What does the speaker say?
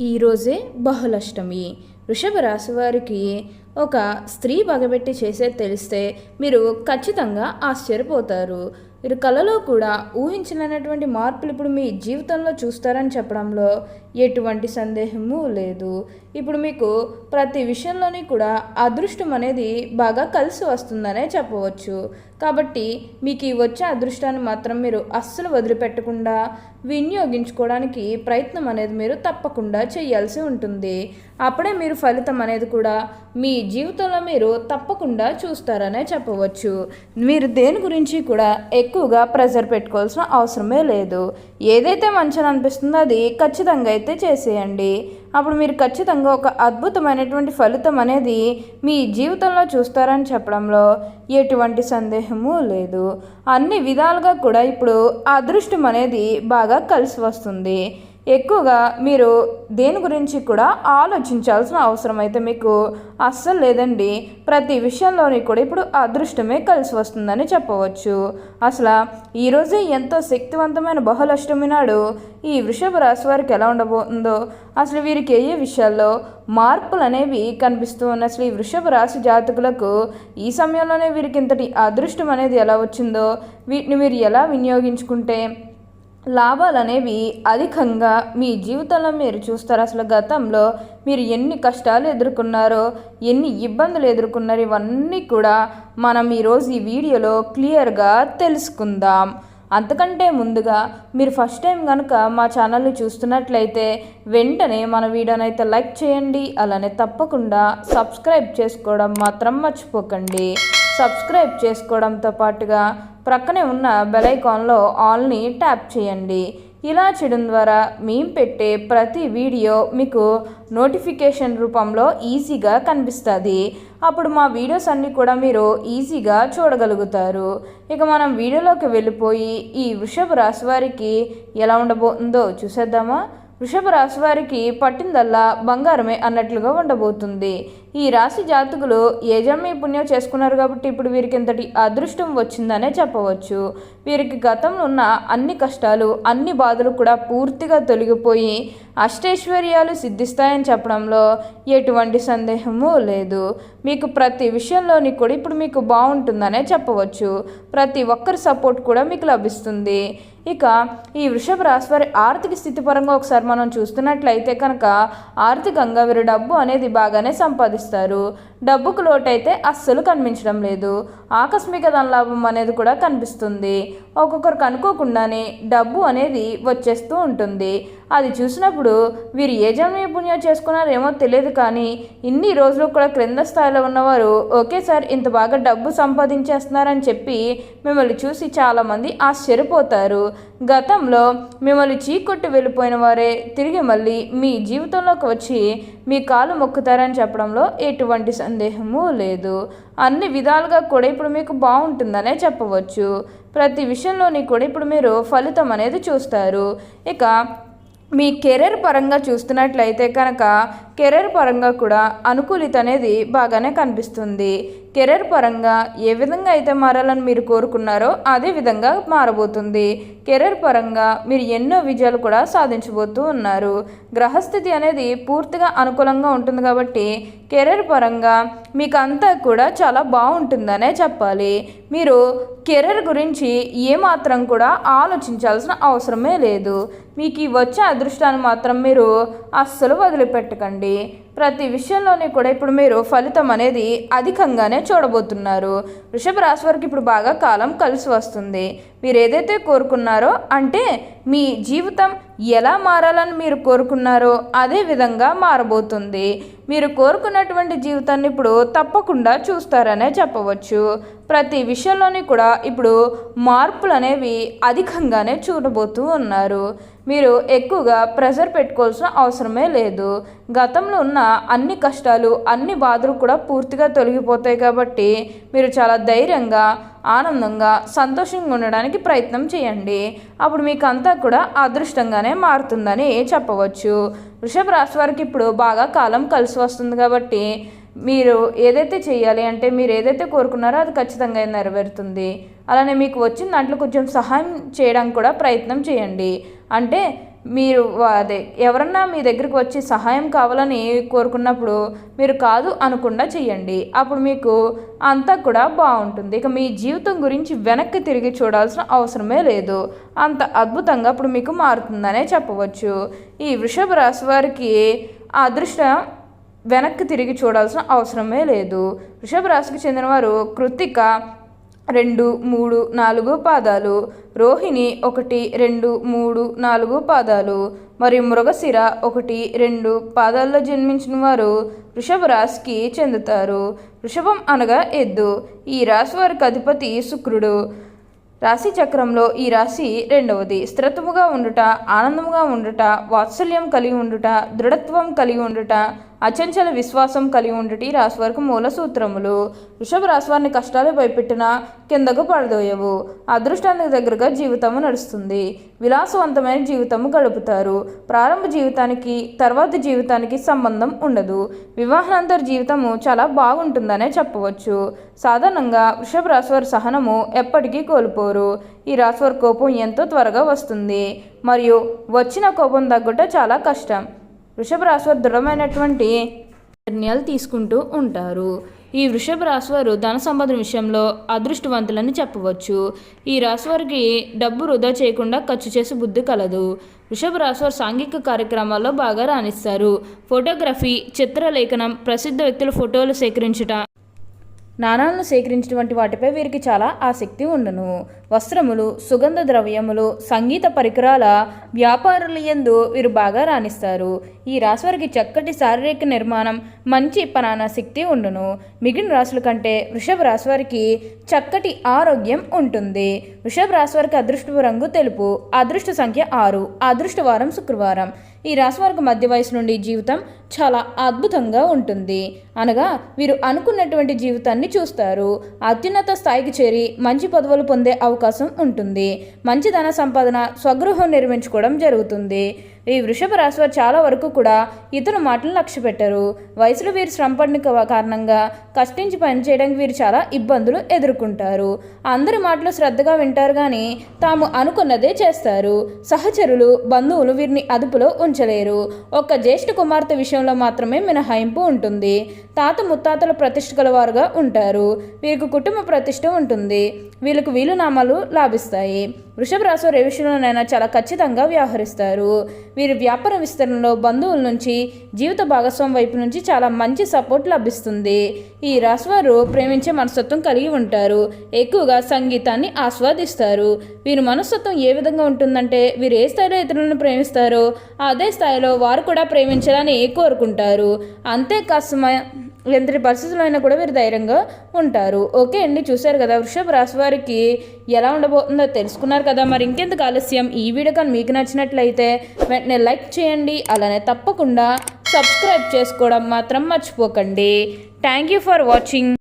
ఈరోజే బహుళష్టమి. వృషభ రాశి వారికి ఒక స్త్రీ బగబెట్టి చేసేది తెలిస్తే మీరు ఖచ్చితంగా ఆశ్చర్యపోతారు. మీరు కళలో కూడా ఊహించలేనటువంటి మార్పులు ఇప్పుడు మీ జీవితంలో చూస్తారని చెప్పడంలో ఎటువంటి సందేహము లేదు. ఇప్పుడు మీకు ప్రతి విషయంలోని కూడా అదృష్టం అనేది బాగా కలిసి వస్తుందనే చెప్పవచ్చు. కాబట్టి మీకు ఈ వచ్చే అదృష్టాన్ని మాత్రం మీరు అస్సలు వదిలిపెట్టకుండా వినియోగించుకోవడానికి ప్రయత్నం అనేది మీరు తప్పకుండా చేయాల్సి ఉంటుంది. అప్పుడే మీరు ఫలితం అనేది కూడా మీ జీవితంలో మీరు తప్పకుండా చూస్తారనే చెప్పవచ్చు. మీరు దేని గురించి కూడా ఎక్కువగా ప్రెజర్ పెట్టుకోవాల్సిన అవసరమే లేదు. ఏదైతే మంచిని అనిపిస్తుందో అది ఖచ్చితంగా అయితే చేసేయండి. అప్పుడు మీరు ఖచ్చితంగా ఒక అద్భుతమైనటువంటి ఫలితం అనేది మీ జీవితంలో చూస్తారని చెప్పడంలో ఎటువంటి సందేహము లేదు. అన్ని విధాలుగా కూడా ఇప్పుడు అదృష్టం అనేది బాగా కలిసి వస్తుంది. ఎక్కువగా మీరు దేని గురించి కూడా ఆలోచించాల్సిన అవసరం అయితే మీకు అస్సలు లేదండి. ప్రతి విషయంలోని కూడా ఇప్పుడు అదృష్టమే కలిసి వస్తుందని చెప్పవచ్చు. అసలు ఈరోజే ఎంతో శక్తివంతమైన బహుళష్టమి నాడు ఈ వృషభ రాశి వారికి ఎలా ఉండబోతుందో అసలు వీరికి ఏ విషయాల్లో మార్పులు అనేవి కనిపిస్తూ ఉన్న అసలు ఈ వృషభ రాశి జాతకులకు ఈ సమయంలోనే వీరికి ఇంతటి అదృష్టం అనేది ఎలా వచ్చిందో వీటిని మీరు ఎలా వినియోగించుకుంటే లాభాలు అనేవి అధికంగా మీ జీవితంలో మీరు చూస్తారు. అసలు గతంలో మీరు ఎన్ని కష్టాలు ఎదుర్కొన్నారో ఎన్ని ఇబ్బందులు ఎదుర్కొన్నారో ఇవన్నీ కూడా మనం ఈరోజు ఈ వీడియోలో క్లియర్గా తెలుసుకుందాం. అంతకంటే ముందుగా మీరు ఫస్ట్ టైం కనుక మా ఛానల్ని చూస్తున్నట్లయితే వెంటనే మన వీడియోని అయితే లైక్ చేయండి. అలానే తప్పకుండా సబ్స్క్రైబ్ చేసుకోవడం మాత్రం మర్చిపోకండి. సబ్స్క్రైబ్ చేసుకోవడంతో పాటుగా ప్రక్కనే ఉన్న బెలైకాన్లో ఆల్ని ట్యాప్ చేయండి. ఇలా చేయడం ద్వారా మేము పెట్టే ప్రతి వీడియో మీకు నోటిఫికేషన్ రూపంలో ఈజీగా కనిపిస్తుంది. అప్పుడు మా వీడియోస్ అన్నీ కూడా మీరు ఈజీగా చూడగలుగుతారు. ఇక మనం వీడియోలోకి వెళ్ళిపోయి ఈ వృషభ రాశి వారికి ఎలా ఉండబోతుందో చూసేద్దామా? వృషభ రాశి వారికి పట్టిందల్లా బంగారమే అన్నట్లుగా ఉండబోతుంది. ఈ రాశి జాతకులు ఏ పుణ్యం చేసుకున్నారు కాబట్టి ఇప్పుడు వీరికి ఇంతటి అదృష్టం వచ్చిందనే చెప్పవచ్చు. వీరికి గతంలో ఉన్న అన్ని కష్టాలు అన్ని బాధలు కూడా పూర్తిగా తొలగిపోయి అష్టైశ్వర్యాలు సిద్ధిస్తాయని చెప్పడంలో ఎటువంటి సందేహము లేదు. మీకు ప్రతి విషయంలోని కూడా ఇప్పుడు మీకు బాగుంటుందనే చెప్పవచ్చు. ప్రతి ఒక్కరి సపోర్ట్ కూడా మీకు లభిస్తుంది. ఇక ఈ వృషభ రాశి వారి ఆర్థిక స్థితి పరంగా ఒకసారి మనం చూస్తున్నట్లయితే కనుక ఆర్థికంగా వీరు డబ్బు అనేది బాగానే సంపాదిస్తారు. డబ్బుకు లోటైతే అస్సలు కనిపించడం లేదు. ఆకస్మిక ధనలాభం అనేది కూడా కనిపిస్తుంది. ఒక్కొక్కరికి అనుకోకుండానే డబ్బు అనేది వచ్చేస్తూ ఉంటుంది. అది చూసినప్పుడు వీరు ఏ జన్మ పుణ్యం చేసుకున్నారేమో తెలియదు కానీ ఇన్ని రోజులు కూడా క్రింద స్థాయిలో ఉన్నవారు ఒకేసారి ఇంత బాగా డబ్బు సంపాదించేస్తున్నారని చెప్పి మిమ్మల్ని చూసి చాలామంది ఆశ్చర్యపోతారు. గతంలో మిమ్మల్ని చీకొట్టి వెళ్ళిపోయిన వారే తిరిగి మళ్ళీ మీ జీవితంలోకి వచ్చి మీ కాలు మొక్కుతారని చెప్పడంలో ఎటువంటి సందేహము లేదు. అన్ని విధాలుగా కూడా ఇప్పుడు మీకు బాగుంటుందనే చెప్పవచ్చు. ప్రతి విషయంలోని కూడా ఇప్పుడు మీరు ఫలితం అనేది చూస్తారు. ఇక మీ కెరీర్ పరంగా చూస్తున్నట్లయితే కనుక కెరీర్ పరంగా కూడా అనుకూలిత అనేది బాగానే కనిపిస్తుంది. కెరీర్ పరంగా ఏ విధంగా అయితే మారాలని మీరు కోరుకున్నారో అదే విధంగా మారబోతుంది. కెరీర్ పరంగా మీరు ఎన్నో విజయాలు కూడా సాధించబోతూ ఉన్నారు. గ్రహస్థితి అనేది పూర్తిగా అనుకూలంగా ఉంటుంది కాబట్టి కెరీర్ పరంగా మీకు అంతా కూడా చాలా బాగుంటుందనే చెప్పాలి. మీరు కెరీర్ గురించి ఏమాత్రం కూడా ఆలోచించాల్సిన అవసరమే లేదు. మీకు ఈ వచ్చే అదృష్టాన్ని మాత్రం మీరు అస్సలు వదిలిపెట్టకండి. ప్రతి విషయంలోనే కూడా ఇప్పుడు మీరు ఫలితం అనేది అధికంగానే చూడబోతున్నారు. వృషభ రాశి వారికి ఇప్పుడు బాగా కాలం కలిసి వస్తుంది. మీరు ఏదైతే కోరుకున్నారో అంటే మీ జీవితం ఎలా మారాలని మీరు కోరుకున్నారో అదే విధంగా మారబోతుంది. మీరు కోరుకున్నటువంటి జీవితాన్ని ఇప్పుడు తప్పకుండా చూస్తారనే చెప్పవచ్చు. ప్రతి విషయంలోని కూడా ఇప్పుడు మార్పులు అనేవి అధికంగానే చూడబోతూ ఉన్నారు. మీరు ఎక్కువగా ప్రెషర్ పెట్టుకోవాల్సిన అవసరమే లేదు. గతంలో ఉన్న అన్ని కష్టాలు అన్ని బాధలు కూడా పూర్తిగా తొలగిపోతాయి కాబట్టి మీరు చాలా ధైర్యంగా ఆనందంగా సంతోషంగా ఉండడానికి ప్రయత్నం చేయండి. అప్పుడు మీకు అంతా కూడా అదృష్టంగానే మారుతుందని చెప్పవచ్చు. వృషభ రాశి వారికి ఇప్పుడు బాగా కాలం కలిసి వస్తుంది కాబట్టి మీరు ఏదైతే చేయాలి అంటే మీరు ఏదైతే కోరుకున్నారో అది ఖచ్చితంగా నెరవేరుతుంది. అలానే మీకు వచ్చిన దాంట్లో కొంచెం సహాయం చేయడానికి కూడా ప్రయత్నం చేయండి. అంటే మీరు అదే ఎవరన్నా మీ దగ్గరికి వచ్చి సహాయం కావాలని కోరుకున్నప్పుడు మీరు కాదు అనకుండా చేయండి అప్పుడు మీకు అంతా కూడా బాగుంటుంది. ఇక మీ జీవితం గురించి వెనక్కి తిరిగి చూడాల్సిన అవసరమే లేదు. అంత అద్భుతంగా అప్పుడు మీకు మారుతుందనే చెప్పవచ్చు. ఈ వృషభ రాశి వారికి ఆ అదృష్టం వెనక్కి తిరిగి చూడాల్సిన అవసరమే లేదు. వృషభ రాశికి చెందినవారు కృత్తిక రెండు మూడు నాలుగు పాదాలు. రోహిణి ఒకటి రెండు మూడు నాలుగు పాదాలు. మరియు మృగశిర ఒకటి రెండు పాదాల్లో జన్మించిన వారు వృషభ రాశికి చెందుతారు. వృషభం అనగా ఎద్దు. ఈ రాశి వారికి అధిపతి శుక్రుడు. రాశి చక్రంలో ఈ రాశి రెండవది. స్థిరత్వముగా ఉండుట ఆనందముగా ఉండుట వాత్సల్యం కలిగి ఉండుట దృఢత్వం కలిగి ఉండుట అచంచల విశ్వాసం కలిగి ఉండటి ఈ రాశి వరకు మూల సూత్రములు. వృషభ రాశివారిని కష్టాలు భయపెట్టిన కిందకు పడదోయవు. అదృష్టానికి దగ్గరగా జీవితము నడుస్తుంది. విలాసవంతమైన జీవితము గడుపుతారు. ప్రారంభ జీవితానికి తర్వాత జీవితానికి సంబంధం ఉండదు. వివాహానంతర జీవితము చాలా బాగుంటుందనే చెప్పవచ్చు. సాధారణంగా వృషభ రాశివారి సహనము ఎప్పటికీ కోల్పోరు. ఈ రాశివారి కోపం ఎంతో త్వరగా వస్తుంది. మరియు వచ్చిన కోపం తగ్గుట చాలా కష్టం. వృషభ రాశివారు దృఢమైనటువంటి నిర్ణయాలు తీసుకుంటూ ఉంటారు. ఈ వృషభ రాశివారు ధన సంపాదన విషయంలో అదృష్టవంతులని చెప్పవచ్చు. ఈ రాశివారికి డబ్బు వృధా చేయకుండా ఖర్చు చేసే బుద్ధి కలదు. వృషభ రాశివారు సాంఘిక కార్యక్రమాల్లో బాగా రాణిస్తారు. ఫోటోగ్రఫీ చిత్రలేఖనం ప్రసిద్ధ వ్యక్తుల ఫోటోలు సేకరించుట నాణాలను సేకరించినటువంటి వాటిపై వీరికి చాలా ఆసక్తి ఉండను. వస్త్రములు సుగంధ ద్రవ్యములు సంగీత పరికరాల వ్యాపారుల యందు వీరు బాగా రాణిస్తారు. ఈ రాశి వారికి చక్కటి శారీరక నిర్మాణం మంచి పనాన శక్తి ఉండును. మిగిలిన రాశుల కంటే వృషభ రాశి వారికి చక్కటి ఆరోగ్యం ఉంటుంది. వృషభ రాశి వారికి అదృష్టపు రంగు తెలుపు అదృష్ట సంఖ్య ఆరు అదృష్టవారం శుక్రవారం. ఈ రాశి వారికి మధ్య వయసు నుండి జీవితం చాలా అద్భుతంగా ఉంటుంది. అనగా వీరు అనుకున్నటువంటి జీవితాన్ని చూస్తారు. అత్యున్నత స్థాయికి చేరి మంచి పదవులు పొందే అవకాశం అవకాశం ఉంటుంది. మంచి ధన సంపాదన స్వగృహం నిర్మించుకోవడం జరుగుతుంది. ఈ వృషభ రాశి వారు చాలా వరకు కూడా ఇతర మాటలు లక్ష్య పెట్టారు. వయసులో వీరు శ్రమపడిన కా- కారణంగా కష్టించి పనిచేయడానికి వీరు చాలా ఇబ్బందులు ఎదుర్కొంటారు. అందరి మాటలు శ్రద్ధగా వింటారు కానీ తాము అనుకున్నదే చేస్తారు. సహచరులు బంధువులు వీరిని అదుపులో ఉంచలేరు. ఒక్క జ్యేష్ఠ కుమార్తె విషయంలో మాత్రమే మినహాయింపు ఉంటుంది. తాత ముత్తాతల ప్రతిష్ట గలవారుగా ఉంటారు. వీరికి కుటుంబ ప్రతిష్ట ఉంటుంది. వీళ్ళకు వీలునామాలు లాభిస్తాయి. వృషభ రాశి ఏ విషయంలోనైనా చాలా ఖచ్చితంగా వ్యవహరిస్తారు. వీరి వ్యాపార విస్తరణలో బంధువుల నుంచి జీవిత భాగస్వామి వైపు నుంచి చాలా మంచి సపోర్ట్ లభిస్తుంది. ఈ రాశివారు ప్రేమించే మనస్తత్వం కలిగి ఉంటారు. ఎక్కువగా సంగీతాన్ని ఆస్వాదిస్తారు. వీరి మనస్తత్వం ఏ విధంగా ఉంటుందంటే వీరు ఏ స్థాయిలో ఇతరులను ప్రేమిస్తారో అదే స్థాయిలో వారు కూడా ప్రేమించాలని కోరుకుంటారు. అంతేకాస్త ఎంతటి పరిస్థితుల్లో అయినా కూడా వీరు ధైర్యంగా ఉంటారు. ఓకే అండి చూశారు కదా వృషభ రాశి వారికి ఎలా ఉండబోతుందో తెలుసుకున్నారు కదా. మరి ఇంకెందుకు ఆలస్యం? ఈ వీడియో కానీ మీకు నచ్చినట్లయితే వెంటనే లైక్ చేయండి అలానే తప్పకుండా సబ్స్క్రైబ్ చేసుకోవడం మాత్రం మర్చిపోకండి. Thank you for watching.